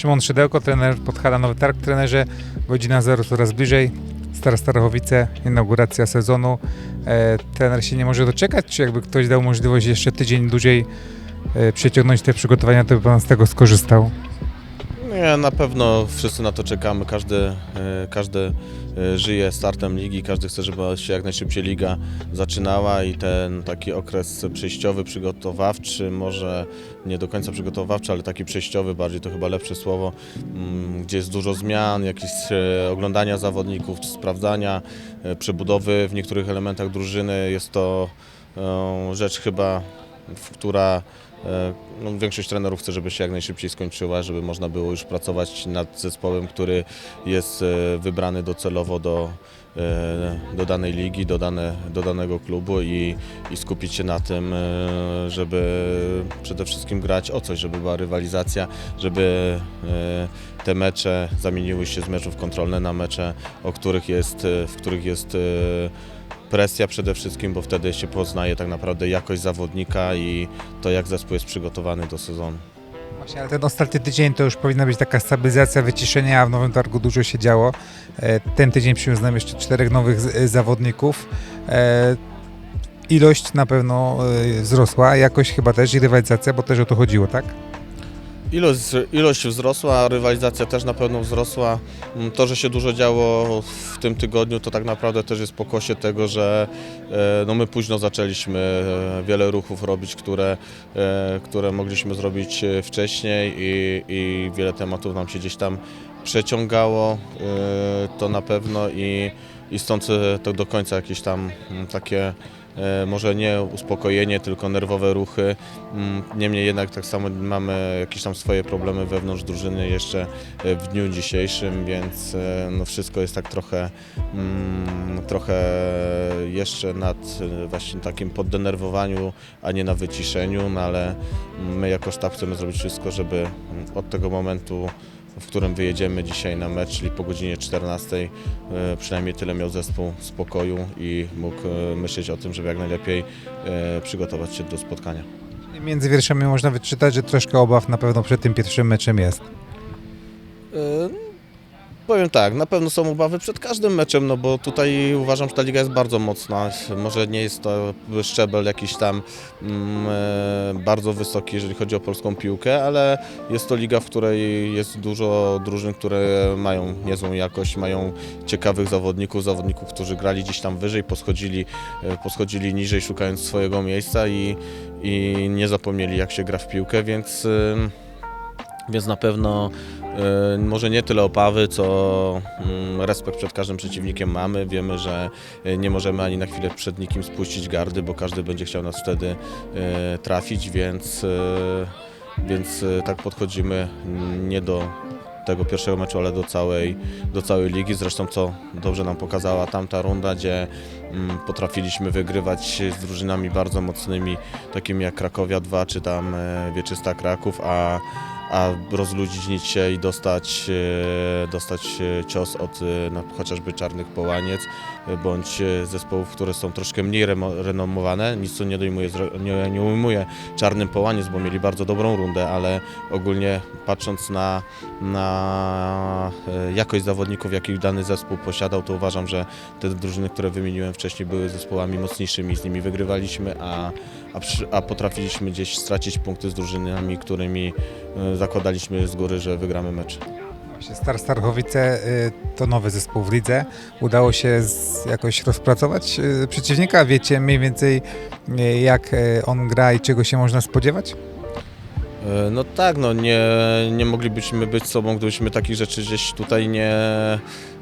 Szymon Szydełko, trener Podhala Nowy Targ. Trenerze, godzina zero coraz bliżej. Star Starachowice, inauguracja sezonu. E, trener się nie może doczekać, czy jakby ktoś dał możliwość jeszcze tydzień dłużej e, przeciągnąć te przygotowania, to by Pan z tego skorzystał? Nie, na pewno wszyscy na to czekamy. Każdy, e, każdy e, żyje startem ligi, każdy chce, żeby się jak najszybciej liga zaczynała i ten taki okres przejściowy, przygotowawczy, może nie do końca przygotowawczy, ale taki przejściowy, bardziej to chyba lepsze słowo, mm, gdzie jest dużo zmian, jakieś e, oglądania zawodników, sprawdzania, przebudowy w niektórych elementach drużyny. Jest to rzecz chyba, która No, większość trenerów chce, żeby się jak najszybciej skończyła, żeby można było już pracować nad zespołem, który jest e, wybrany docelowo do, e, do danej ligi, do, dane, do danego klubu i, i skupić się na tym, e, żeby przede wszystkim grać o coś, żeby była rywalizacja, żeby e, te mecze zamieniły się z meczów kontrolne na mecze, o których jest, e, w których jest e, presja przede wszystkim, bo wtedy się poznaje tak naprawdę jakość zawodnika i to, jak zespół jest przygotowany do sezonu. Właśnie, ale ten ostatni tydzień to już powinna być taka stabilizacja, wyciszenie, a w Nowym Targu dużo się działo. E, Ten tydzień przyniósł nam jeszcze czterech nowych e, zawodników. E, Ilość na pewno wzrosła, jakość chyba też i rywalizacja, bo też o to chodziło, tak? Ilość, ilość wzrosła, rywalizacja też na pewno wzrosła. Mm, To, że się dużo działo w tym tygodniu, to tak naprawdę też jest pokłosie tego, że e, no my późno zaczęliśmy e, wiele ruchów robić, które, e, które mogliśmy zrobić wcześniej i, i wiele tematów nam się gdzieś tam przeciągało. To na pewno i, i stąd to do końca jakieś tam mm, takie może nie uspokojenie, tylko nerwowe ruchy. Mm, Niemniej jednak tak samo mamy jakieś tam swoje problemy wewnątrz drużyny jeszcze e, w dniu dzisiejszym, więc e, no wszystko jest tak trochę, mm, trochę jeszcze nad e, właśnie takim poddenerwowaniu, a nie na wyciszeniu, no ale my jako sztab chcemy zrobić wszystko, żeby mm, od tego momentu w którym wyjedziemy dzisiaj na mecz, czyli po godzinie 14, e, przynajmniej tyle miał zespół spokoju i mógł e, myśleć o tym, żeby jak najlepiej e, przygotować się do spotkania. Między wierszami można wyczytać, że troszkę obaw na pewno przed tym pierwszym meczem jest. E, Powiem tak, na pewno są obawy przed każdym meczem, no bo tutaj uważam, że ta liga jest bardzo mocna. Może nie jest to szczebel jakiś tam mm, e, bardzo wysoki, jeżeli chodzi o polską piłkę, ale jest to liga, w której jest dużo drużyn, które mają niezłą jakość, mają ciekawych zawodników, zawodników, którzy grali gdzieś tam wyżej, poschodzili, e, poschodzili niżej, szukając swojego miejsca i, i nie zapomnieli, jak się gra w piłkę, więc. em, więc na pewno e, może nie tyle opawy, co mm, respekt przed każdym przeciwnikiem mamy. Wiemy, że e, nie możemy ani na chwilę przed nikim spuścić gardy, bo każdy będzie chciał nas wtedy e, trafić, więc, więc tak podchodzimy mm, nie do tego pierwszego meczu, ale do całej, do całej ligi. Zresztą co dobrze nam pokazała tamta runda, gdzie mm, potrafiliśmy wygrywać z drużynami bardzo mocnymi, takimi jak Krakowia 2 czy tam Wieczysta Kraków, a a rozluźnić się i dostać, e, dostać e, cios od e, na, chociażby Czarnych Połaniec, bądź zespołów, które są troszkę mniej renomowane. Nic tu nie, dojmuje, nie, nie ujmuje Czarnym Połaniec, bo mieli bardzo dobrą rundę, ale ogólnie patrząc na, na jakość zawodników, jakich dany zespół posiadał, to uważam, że te drużyny, które wymieniłem wcześniej, były zespołami mocniejszymi, z nimi wygrywaliśmy, a, a, a potrafiliśmy gdzieś stracić punkty z drużynami, którymi zakładaliśmy z góry, że wygramy mecz. Star Starchowice y, to nowy zespół w lidze. Udało się z, jakoś rozpracować y, przeciwnika. Wiecie mniej więcej jak on gra i czego się można spodziewać? E, No tak, no nie, nie moglibyśmy być sobą, gdybyśmy takich rzeczy gdzieś tutaj nie,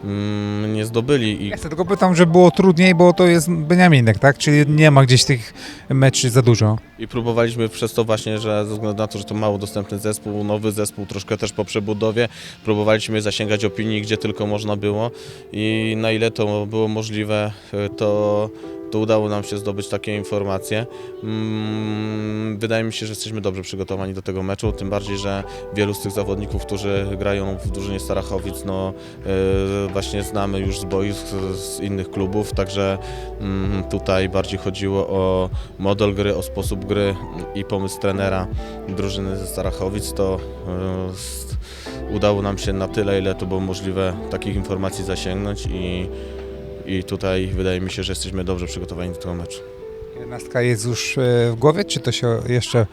mm, nie zdobyli. I Ja się tylko pytam, że było trudniej, bo to jest Beniaminek, tak? Czyli nie ma gdzieś tych meczy za dużo. I próbowaliśmy przez to właśnie, że ze względu na to, że to mało dostępny zespół, nowy zespół, troszkę też po przebudowie, próbowaliśmy zasięgać opinii, gdzie tylko można było i na ile to było możliwe, e, to to udało nam się zdobyć takie informacje. Mm, Wydaje mi się, że jesteśmy dobrze przygotowani do tego meczu, tym bardziej, że wielu z tych zawodników, którzy grają w drużynie Starachowic, no e, właśnie znamy już z boisk, z- innych klubów, także mm, tutaj bardziej chodziło o model gry, o sposób gry i pomysł trenera drużyny ze Starachowic, to s- udało nam się na tyle, ile to było możliwe, takich informacji zasięgnąć i, i tutaj wydaje mi się, że jesteśmy dobrze przygotowani do tego meczu. Jedenastka jest już e, w głowie, czy to się jeszcze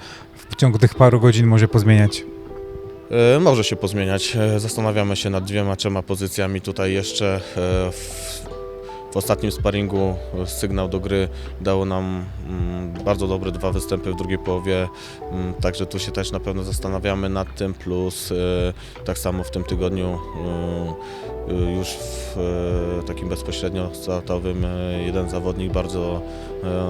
w ciągu tych paru godzin może pozmieniać? E, Może się pozmieniać. E, Zastanawiamy się nad dwiema, trzema pozycjami. Tutaj jeszcze w, ostatnim sparingu e, sygnał do gry dało nam mm, bardzo dobre dwa występy w drugiej połowie. Mm, Także tu się też na pewno zastanawiamy nad tym. Plus e, tak samo w tym tygodniu e, już w takim bezpośrednio startowym jeden zawodnik bardzo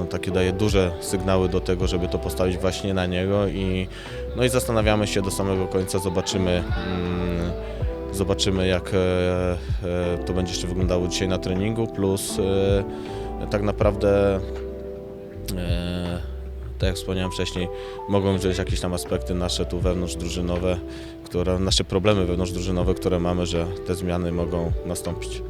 takie daje duże sygnały do tego, żeby to postawić właśnie na niego i no i zastanawiamy się do samego końca, zobaczymy, mm, zobaczymy jak e, e, to będzie jeszcze wyglądało dzisiaj na treningu, plus e, tak naprawdę, tak jak wspomniałem wcześniej, mogą być jakieś tam aspekty nasze tu wewnątrz drużynowe, które, nasze problemy wewnątrz drużynowe, które mamy, że te zmiany mogą nastąpić.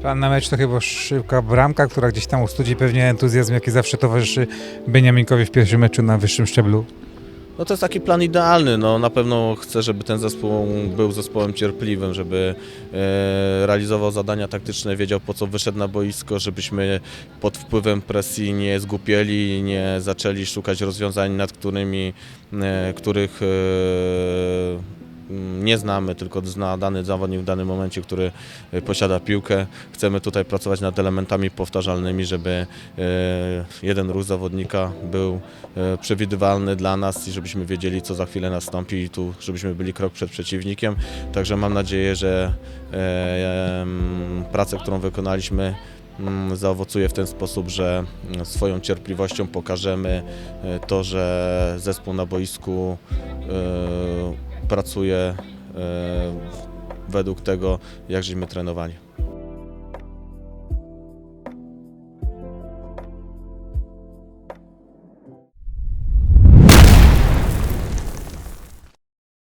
Plan na mecz to chyba szybka bramka, która gdzieś tam ustudzi pewnie entuzjazm, jaki zawsze towarzyszy Beniaminkowi w pierwszym meczu na wyższym szczeblu. No to jest taki plan idealny. No, na pewno chcę, żeby ten zespół był zespołem cierpliwym, żeby e, realizował zadania taktyczne, wiedział po co wyszedł na boisko, żebyśmy pod wpływem presji nie zgupieli, nie zaczęli szukać rozwiązań, nad którymi, e, których e, nie znamy, tylko zna dany zawodnik w danym momencie, który e, posiada piłkę. Chcemy tutaj pracować nad elementami powtarzalnymi, żeby e, jeden ruch zawodnika był e, przewidywalny dla nas i żebyśmy wiedzieli, co za chwilę nastąpi i tu, żebyśmy byli krok przed przeciwnikiem. Także mam nadzieję, że pracę, którą wykonaliśmy, mm, zaowocuje w ten sposób, że mm, swoją cierpliwością pokażemy to, że zespół na boisku pracuje e, według tego, jak żeśmy trenowali.